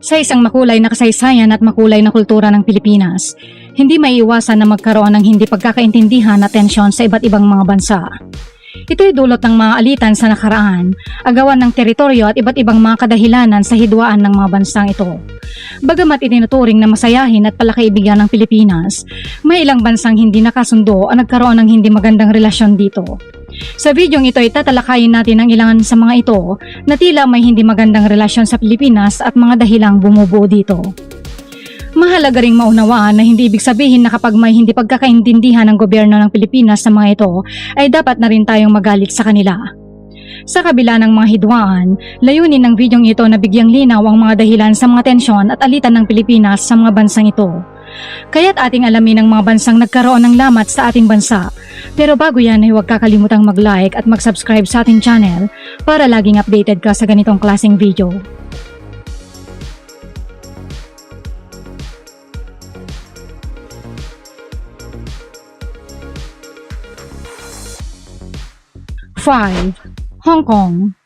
Sa isang makulay na kasaysayan at makulay na kultura ng Pilipinas, hindi maiiwasan na magkaroon ng hindi pagkakaintindihan at tensyon sa iba't ibang mga bansa. Ito'y dulot ng mga alitan sa nakaraan, agawan ng teritoryo at iba't ibang mga kadahilanan sa hidwaan ng mga bansang ito. Bagamat itinuturing na masayahin at palakaibigan ng Pilipinas, may ilang bansang hindi nakasundo o nagkaroon ng hindi magandang relasyon dito. Sa videong ito ay tatalakayin natin ang ilangan sa mga ito na tila may hindi magandang relasyon sa Pilipinas at mga dahilang bumubuo dito. Mahalaga ring maunawaan na hindi ibig sabihin na kapag may hindi pagkakaintindihan ng gobyerno ng Pilipinas sa mga ito ay dapat na rin tayong magalit sa kanila. Sa kabila ng mga hidwaan, layunin ng videong ito na bigyang linaw ang mga dahilan sa mga tensyon at alitan ng Pilipinas sa mga bansang ito. Kaya't ating alamin ang mga bansang nagkaroon ng lamat sa ating bansa. Pero bago yan ay huwag kakalimutang mag-like at mag-subscribe sa ating channel para laging updated ka sa ganitong klaseng video. Five, Hong Kong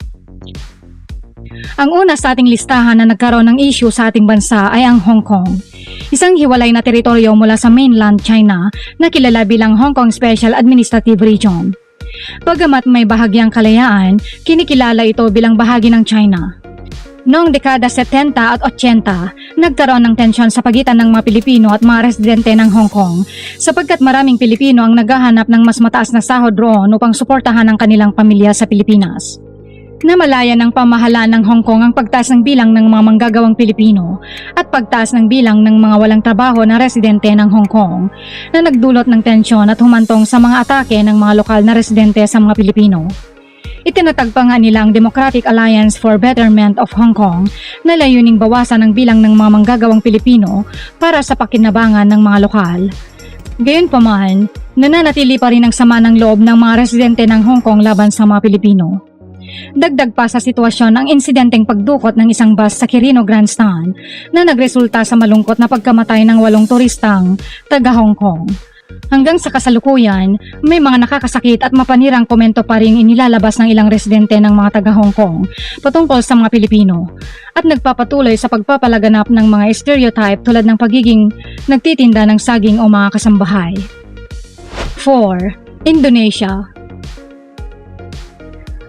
Ang una sa ating listahan na nagkaroon ng issue sa ating bansa ay ang Hong Kong. Isang hiwalay na teritoryo mula sa mainland China na kilala bilang Hong Kong Special Administrative Region. Bagamat may bahagyang kalayaan, kinikilala ito bilang bahagi ng China. Noong dekada 70 at 80, nagkaroon ng tensyon sa pagitan ng mga Pilipino at mga residente ng Hong Kong sapagkat maraming Pilipino ang naghahanap ng mas mataas na sahod roon upang suportahan ang kanilang pamilya sa Pilipinas. Namalaya ng pamahalaan ng Hong Kong ang pagtaas ng bilang ng mga manggagawang Pilipino at pagtaas ng bilang ng mga walang trabaho na residente ng Hong Kong na nagdulot ng tensyon at humantong sa mga atake ng mga lokal na residente sa mga Pilipino. Itinatag pa nga nila ang Democratic Alliance for Betterment of Hong Kong na layuning bawasan ang bilang ng mga manggagawang Pilipino para sa pakinabangan ng mga lokal. Gayunpaman, nananatili pa rin ang sama ng loob ng mga residente ng Hong Kong laban sa mga Pilipino. Dagdag pa sa sitwasyon ang insidenteng pagdukot ng isang bus sa Quirino Grandstand na nagresulta sa malungkot na pagkamatay ng walong turistang taga Hong Kong. Hanggang sa kasalukuyan, may mga nakakasakit at mapanirang komento pa rin inilalabas ng ilang residente ng mga taga Hong Kong patungkol sa mga Pilipino at nagpapatuloy sa pagpapalaganap ng mga stereotype tulad ng pagiging nagtitinda ng saging o mga kasambahay. 4. Indonesia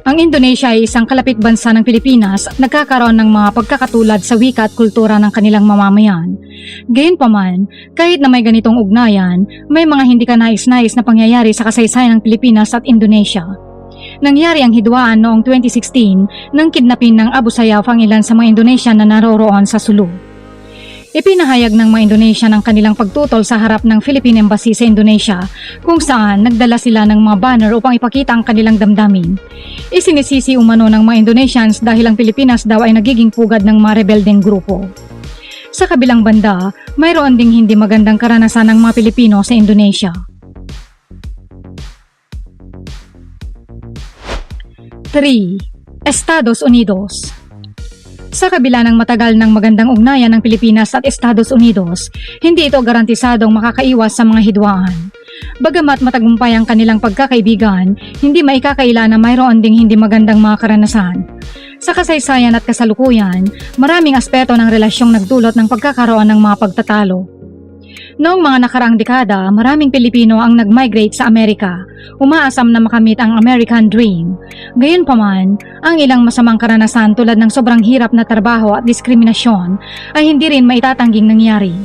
ang Indonesia ay isang kalapit bansa ng Pilipinas at nagkakaroon ng mga pagkakatulad sa wika at kultura ng kanilang mamamayan. Gayunpaman, kahit na may ganitong ugnayan, may mga hindi ka nais-nais na pangyayari sa kasaysayan ng Pilipinas at Indonesia. Nangyari ang hidwaan noong 2016 nang kidnapin ng Abu Sayyaf ang ilan sa mga Indonesian na naroroon sa Sulu. Ipinahayag ng mga Indonesia ng kanilang pagtutol sa harap ng Philippine Embassy sa Indonesia kung saan nagdala sila ng mga banner upang ipakita ang kanilang damdamin. Isinisisi umano ng mga Indonesians dahil ang Pilipinas daw ay nagiging pugad ng mga rebeldeng grupo. Sa kabilang banda, mayroon ding hindi magandang karanasan ng mga Pilipino sa Indonesia. 3. Estados Unidos sa kabila ng matagal ng magandang ugnayan ng Pilipinas at Estados Unidos, hindi ito garantisadong makakaiwas sa mga hidwaan. Bagamat matagumpay ang kanilang pagkakaibigan, hindi maikakaila na mayroon ding hindi magandang mga karanasan. Sa kasaysayan at kasalukuyan, maraming aspeto ng relasyong nagdulot ng pagkakaroon ng mga pagtatalo. Noong mga nakaraang dekada, maraming Pilipino ang nag-migrate sa Amerika, umaasam na makamit ang American Dream. Gayunpaman, ang ilang masamang karanasan tulad ng sobrang hirap na trabaho at diskriminasyon ay hindi rin maitatangging nangyari.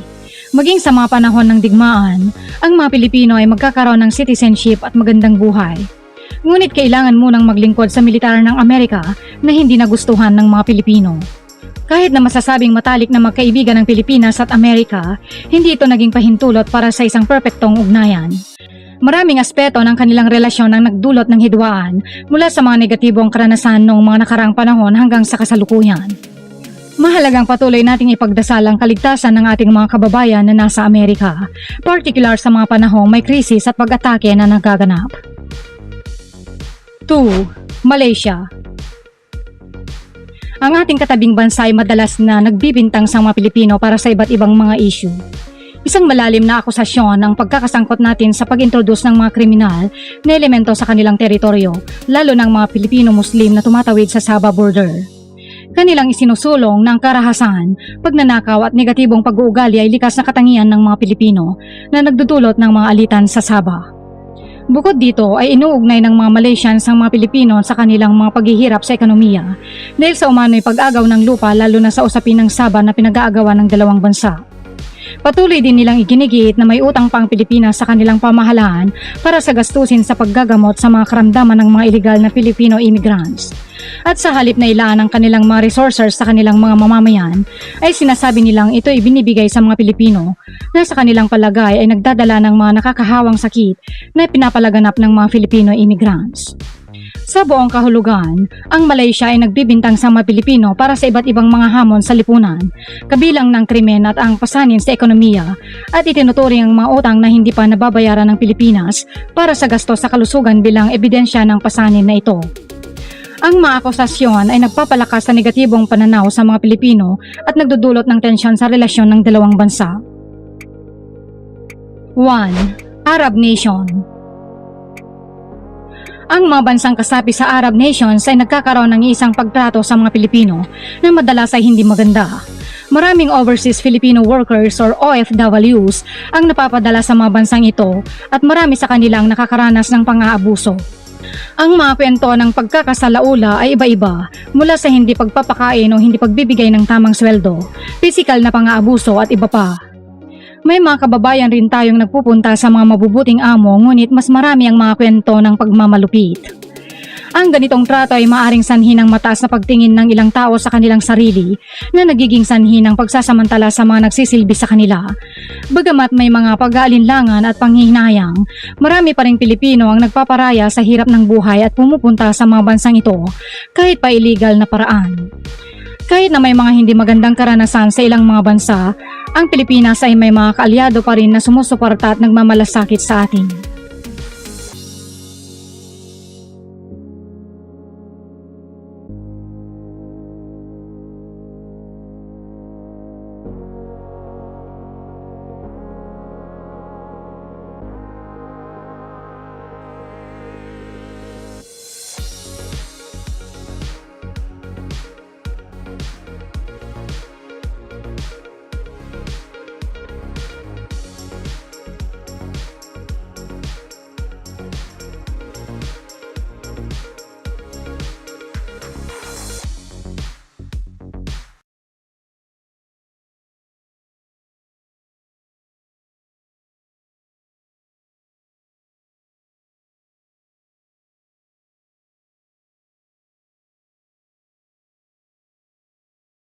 Maging sa mga panahon ng digmaan, ang mga Pilipino ay magkakaroon ng citizenship at magandang buhay. Ngunit kailangan munang maglingkod sa militar ng Amerika na hindi nagustuhan ng mga Pilipino. Kahit na masasabing matalik na magkaibigan ng Pilipinas at Amerika, hindi ito naging pahintulot para sa isang perpektong ugnayan. Maraming aspeto ng kanilang relasyon ang nagdulot ng hidwaan mula sa mga negatibong karanasan noong mga nakarang panahon hanggang sa kasalukuyan. Mahalagang patuloy nating ipagdasal ang kaligtasan ng ating mga kababayan na nasa Amerika, particular sa mga panahong may krisis at pag-atake na nagaganap. 2. Malaysia ang ating katabing bansa ay madalas na nagbibintang sa mga Pilipino para sa iba't ibang mga issue. Isang malalim na akusasyon ang pagkakasangkot natin sa pag-introduce ng mga kriminal na elemento sa kanilang teritoryo, lalo ng mga Pilipino-Muslim na tumatawid sa Sabah border. Kanilang isinusulong ng karahasan, pagnanakaw at negatibong pag-uugali ay likas na katangian ng mga Pilipino na nagdudulot ng mga alitan sa Sabah. Bukod dito ay inuugnay ng mga Malaysians ang mga Pilipino sa kanilang mga paghihirap sa ekonomiya dahil sa umano'y pag-agaw ng lupa lalo na sa usapin ng Sabah na pinag-aagawan ng dalawang bansa. Patuloy din nilang iginigit na may utang pa ang Pilipinas sa kanilang pamahalaan para sa gastusin sa paggagamot sa mga karamdaman ng mga illegal na Filipino immigrants. At sa halip na ilaan ang kanilang mga resources sa kanilang mga mamamayan, ay sinasabi nilang ito ay binibigay sa mga Pilipino na sa kanilang palagay ay nagdadala ng mga nakakahawang sakit na pinapalaganap ng mga Filipino immigrants. Sa buong kahulugan, ang Malaysia ay nagbibintang sa mga Pilipino para sa iba't ibang mga hamon sa lipunan, kabilang ng krimen at ang pasanin sa ekonomiya, at itinuturing ang mga utang na hindi pa nababayaran ng Pilipinas para sa gasto sa kalusugan bilang ebidensya ng pasanin na ito. Ang mga akusasyon ay nagpapalakas sa negatibong pananaw sa mga Pilipino at nagdudulot ng tensyon sa relasyon ng dalawang bansa. 1. Arab Nation ang mga bansang kasapi sa Arab nations ay nagkakaroon ng isang pagtrato sa mga Pilipino na madalas ay hindi maganda. Maraming overseas Filipino workers or OFWs ang napapadala sa mga bansang ito at marami sa kanilang nakakaranas ng pang-aabuso. Ang mga kwento ng pagkakasalaula ay iba-iba mula sa hindi pagpapakain o hindi pagbibigay ng tamang sweldo, pisikal na pang-aabuso at iba pa. May mga kababayan rin tayong nagpupunta sa mga mabubuting amo ngunit mas marami ang mga kwento ng pagmamalupit. Ang ganitong trato ay maaring sanhi ng mataas na pagtingin ng ilang tao sa kanilang sarili na nagiging sanhi ng pagsasamantala sa mga nagsisilbi sa kanila. Bagamat may mga pag-aalinlangan at panghihinayang, marami pa ring Pilipino ang nagpaparaya sa hirap ng buhay at pumupunta sa mga bansang ito kahit pa illegal na paraan. Kahit na may mga hindi magandang karanasan sa ilang mga bansa, ang Pilipinas ay may mga kaalyado pa rin na sumusuporta at nagmamalasakit sa atin.